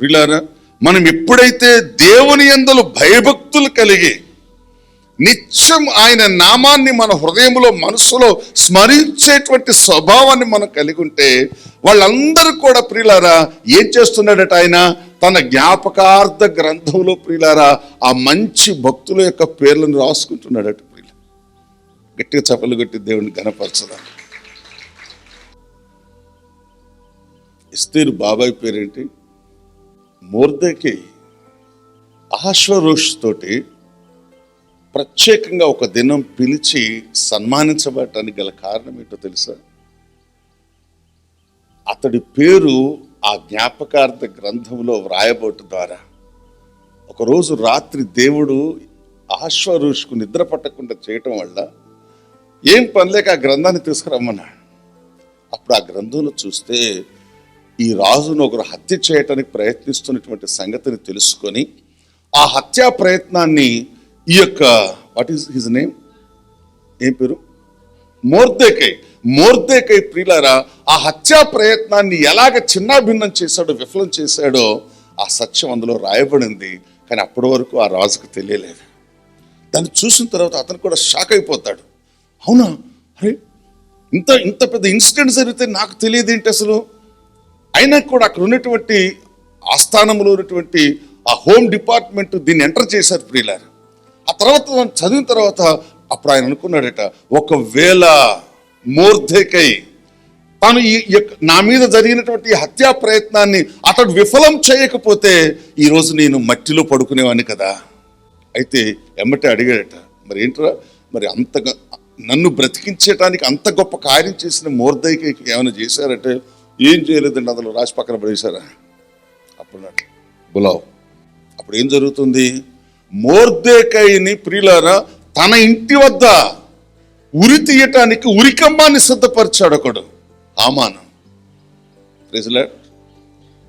వీళ్ళారా? మనం ఎప్పుడైతే దేవుని ఎందలు భయభక్తులు కలిగి నిత్యం ఆయన నామాన్ని మన హృదయంలో మనసులో స్మరించేటువంటి స్వభావాన్ని మనం కలిగి ఉంటే వాళ్ళందరూ కూడా ప్రియులారా ఏం చేస్తున్నాడట ఆయన? తన జ్ఞాపకార్థ గ్రంథంలో ప్రియులారా ఆ మంచి భక్తుల యొక్క పేర్లను రాసుకుంటున్నాడట ప్రియుల. గట్టిగా చపలు కొట్టి దేవుని గనపరచదా ఇస్తేరు బాబాయ్ పేరేంటి? మోర్దకి ఆశ్వరోష్ తోటి ప్రత్యేకంగా ఒక దినం పిలిచి సన్మానించబడటానికి గల కారణం ఏంటో తెలుసా? అతడి పేరు ఆ జ్ఞాపకార్థ గ్రంథంలో వ్రాయబోటు ద్వారా. ఒకరోజు రాత్రి దేవుడు ఆశ్వరుషుకు నిద్ర పట్టకుండా చేయటం వల్ల ఏం పనిలేక ఆ గ్రంథాన్ని తీసుకురమ్మన్నాడు. అప్పుడు ఆ గ్రంథంలో చూస్తే ఈ రాజును ఒకరు హత్య చేయటానికి ప్రయత్నిస్తున్నటువంటి సంగతిని తెలుసుకొని ఆ హత్యా ప్రయత్నాన్ని ఈ యొక్క వాట్ ఈస్ హిజ్ నేమ్ ఏం పేరు? మోర్దేకై మోర్దేకై ప్రియులారా ఆ హత్యా ప్రయత్నాన్ని ఎలాగ చిన్నాభిన్నం చేశాడో విఫలం చేశాడో ఆ సత్యం అందులో రాయబడింది. కానీ అప్పటి వరకు ఆ రాజుకు తెలియలేదు. దాన్ని చూసిన తర్వాత అతను కూడా షాక్ అయిపోతాడు. అవునా? అరే ఇంత ఇంత పెద్ద ఇన్సిడెంట్ జరిగితే నాకు తెలియదు ఏంటి అసలు? అయినా కూడా అక్కడ ఉన్నటువంటి ఆస్థానంలో ఉన్నటువంటి ఆ హోమ్ డిపార్ట్మెంట్ దీన్ని ఎంటర్ చేశారు ప్రియులారు. ఆ తర్వాత చదివిన తర్వాత అప్పుడు ఆయన అనుకున్నాడట ఒకవేళ మూర్ధకై తాను ఈ యొక్క- నా మీద జరిగినటువంటి హత్యా ప్రయత్నాన్ని అతడు విఫలం చేయకపోతే ఈరోజు నేను మట్టిలో పడుకునేవాడిని కదా. అయితే ఎమ్మటే అడిగాడట మరి ఏంట్రా మరి అంతగా నన్ను బ్రతికించడానికి అంత గొప్ప కార్యం చేసిన మోర్దైకి ఏమైనా చేశారంటే ఏం చేయలేదండి అందులో రాసి పక్కన పడేశారా? అప్పుడు అన్నాడు, బులావ్. అప్పుడు ఏం జరుగుతుంది? మోర్దేకాయని ప్రియులారా తన ఇంటి వద్ద ఉరి తీయటానికి ఉరికమ్మాన్ని సిద్ధపరిచాడు ఒకడు ఆమాను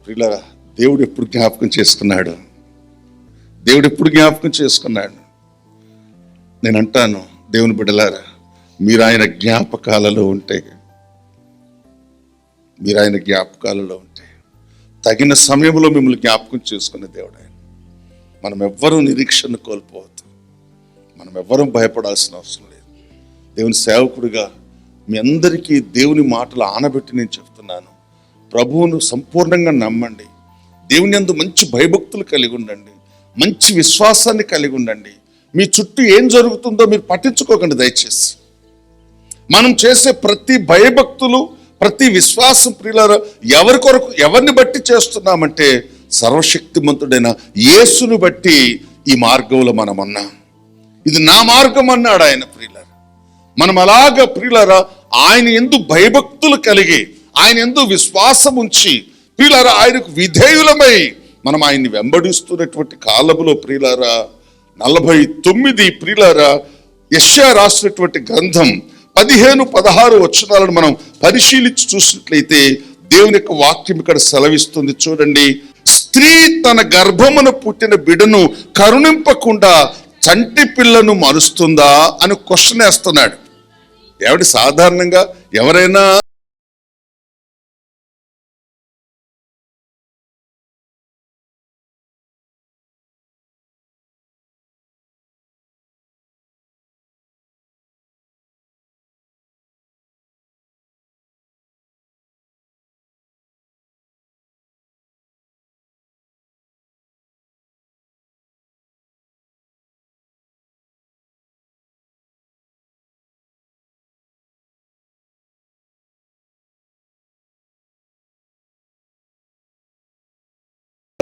ప్రియులారా దేవుడు ఎప్పుడు జ్ఞాపకం చేసుకున్నాడు? దేవుడు ఎప్పుడు జ్ఞాపకం చేసుకున్నాడు? నేను అంటాను దేవుని బిడ్డలారా మీరు ఆయన జ్ఞాపకాలలో ఉంటే మీరు ఆయన జ్ఞాపకాలలో ఉంటే తగిన సమయంలో మిమ్మల్ని జ్ఞాపకం చేసుకునే దేవుడు ఆయన మనం ఎవ్వరూ నిరీక్షణ కోల్పోవద్దు. మనం ఎవ్వరూ భయపడాల్సిన అవసరం లేదు. దేవుని సేవకుడిగా మీ అందరికీ దేవుని మాటలు ఆనబెట్టి నేను చెప్తున్నాను. ప్రభువును సంపూర్ణంగా నమ్మండి. దేవుని అందు మంచి భయభక్తులు కలిగి ఉండండి. మంచి విశ్వాసాన్ని కలిగి ఉండండి. మీ చుట్టూ ఏం జరుగుతుందో మీరు పట్టించుకోకండి దయచేసి. మనం చేసే ప్రతి భయభక్తులు ప్రతి విశ్వాసం ప్రియులారా ఎవరి కొరకు ఎవరిని బట్టి చేస్తున్నామంటే సర్వశక్తిమంతుడైన యేసును బట్టి ఈ మార్గంలో మనం ఉన్నాం ఇది నా మార్గం అన్నాడు ఆయన ప్రియులారా. మనం అలాగ ప్రియులారా ఆయన ఎందు భయభక్తులు కలిగి ఆయన ఎందు విశ్వాసం ఉంచి ప్రియులారా ఆయనకు విధేయులమై మనం ఆయన్ని వెంబడిస్తున్నటువంటి కాలములో ప్రియులారా నలభై తొమ్మిది ప్రియులారా యష్యా రాసినటువంటి గ్రంథం పదిహేను పదహారు వచనాలను మనం పరిశీలించి చూసినట్లయితే దేవుని యొక్క వాక్యం ఇక్కడ సెలవిస్తుంది. చూడండి. స్త్రీ తన గర్భమున పుట్టిన బిడను కరుణింపకుండా చంటి పిల్లను మరుస్తుందా అని క్వశ్చన్ వేస్తున్నాడు. ఎవడి సాధారణంగా ఎవరైనా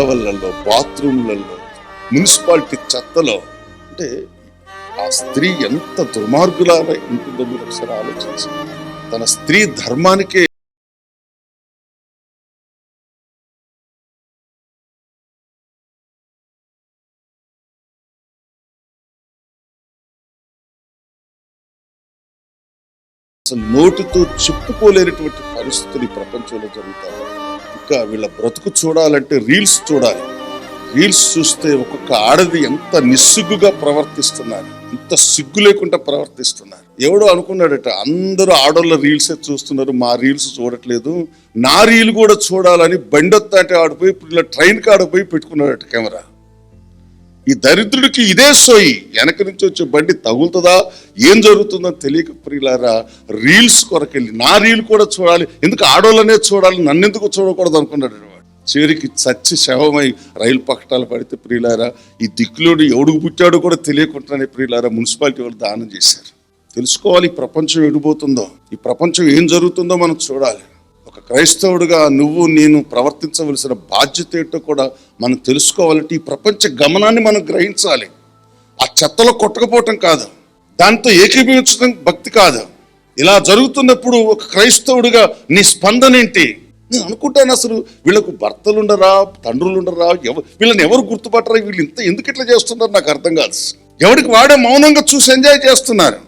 గొడవలలో బాత్రూంలలో మున్సిపాలిటీ చెత్తలో అంటే ఆ స్త్రీ ఎంత దుర్మార్గులాగా ఉంటుందో మీరు ఒకసారి ఆలోచించి తన స్త్రీ ధర్మానికే అసలు నోటితో చెప్పుకోలేనటువంటి పరిస్థితులు ఈ ప్రపంచంలో జరుగుతాయి. యొక్క వీళ్ళ బ్రతుకు చూడాలంటే రీల్స్ చూడాలి. రీల్స్ చూస్తే ఒక్కొక్క ఆడది ఎంత నిస్సిగ్గుగా ప్రవర్తిస్తున్నారు ఇంత సిగ్గు లేకుండా ప్రవర్తిస్తున్నారు. ఎవడో అనుకున్నాడట అందరూ ఆడోళ్ళ రీల్సే చూస్తున్నారు మా రీల్స్ చూడట్లేదు నా రీల్ కూడా చూడాలని బండొత్త అంటే ఆడిపోయి ఇప్పుడు ఇలా ట్రైన్ కాడిపోయి పెట్టుకున్నాడట కెమెరా. ఈ దరిద్రుడికి ఇదే సోయి. వెనక నుంచి వచ్చే బండి తగులుతుందా? ఏం జరుగుతుందో తెలియక ప్రియులారా రీల్స్ కొరకెళ్ళి నా రీల్ కూడా చూడాలి. ఎందుకు ఆడోళ్ళనే చూడాలి? నన్నెందుకు చూడకూడదు అనుకున్నాడు వాడు. చివరికి చచ్చి శవమై రైలు పక్కటాలు పడితే ప్రియులారా ఈ దిక్కులోడు ఎవడుకు పుట్టాడో కూడా తెలియకుండానే ప్రియులారా మున్సిపాలిటీ వాళ్ళు దానం చేశారు. తెలుసుకోవాలి ఈ ప్రపంచం ఎడిపోతుందో ఈ ప్రపంచం ఏం జరుగుతుందో మనం చూడాలి. క్రైస్తవుడిగా నువ్వు నేను ప్రవర్తించవలసిన బాధ్యత ఏంటో కూడా మనం తెలుసుకోవాలంటే ఈ ప్రపంచ గమనాన్ని మనం గ్రహించాలి. ఆ చెత్తలో కొట్టకపోవటం కాదు. దాంతో ఏకీభవించడం భక్తి కాదు. ఇలా జరుగుతున్నప్పుడు ఒక క్రైస్తవుడిగా నీ స్పందన ఏంటి? నేను అనుకుంటాను అసలు వీళ్ళకు భర్తలు ఉండరా తండ్రులు ఉండరా ఎవరు వీళ్ళని ఎవరు గుర్తుపట్టరా? వీళ్ళు ఇంత ఎందుకు ఇట్లా చేస్తున్నారు నాకు అర్థం కాదు. ఎవరికి వాడే మౌనంగా చూసి ఎంజాయ్ చేస్తున్నారు?